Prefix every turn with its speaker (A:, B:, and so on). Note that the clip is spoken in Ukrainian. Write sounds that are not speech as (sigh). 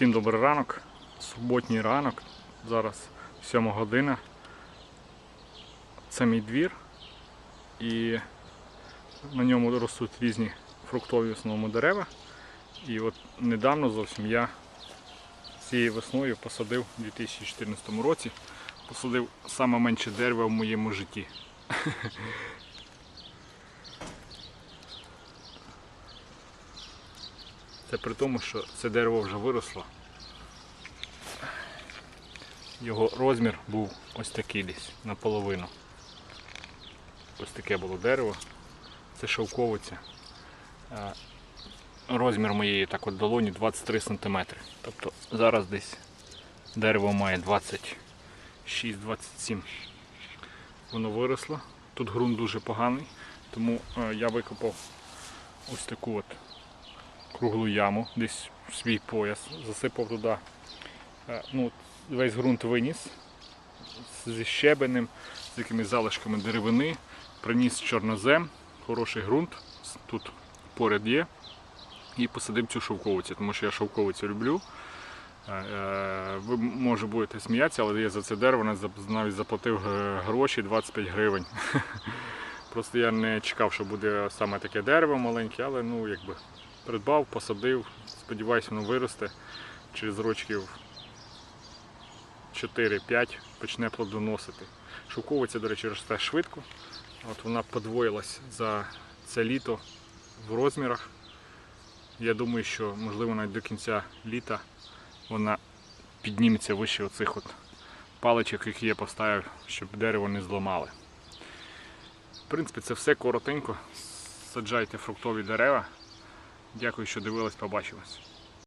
A: Всім добрий ранок. Суботній ранок. Зараз 7 година. Це мій двір. І на ньому ростуть різні фруктові в основному дерева. І от недавно зовсім я цією весною посадив у 2014 році. Посадив саме менше дерева в моєму житті. Це при тому, що це дерево вже виросло. Його розмір був ось такий десь наполовину. Ось таке було дерево. Це шовковиця. Е, Розмір моєї так от долоні 23 см. Тобто зараз десь дерево має 26-27. Воно виросло. Тут ґрунт дуже поганий, тому е, я викопав ось таку от круглу яму, десь свій пояс, засипав туди. е, Ну, весь ґрунт виніс зі щебенем, з якимись залишками деревини, приніс чорнозем, хороший ґрунт, тут поряд є. І посадив цю шовковицю, тому що я шовковицю люблю. Е, е, Ви може будете сміятися, але я за це дерево навіть заплатив гроші 25 гривень. (laughs) Просто я не чекав, що буде саме таке дерево маленьке, але ну якби придбав, посадив, сподіваюся, воно виросте. Через рочків 4-5 почне плодоносити. Шовковиця, до речі, росте швидко. От вона подвоїлась за це літо в розмірах. Я думаю, що можливо навіть до кінця літа вона підніметься вище оцих от паличок, які я поставив, щоб дерево не зламали. В принципі, це все коротенько. Саджайте фруктові дерева. Дякую, що дивились, побачимось.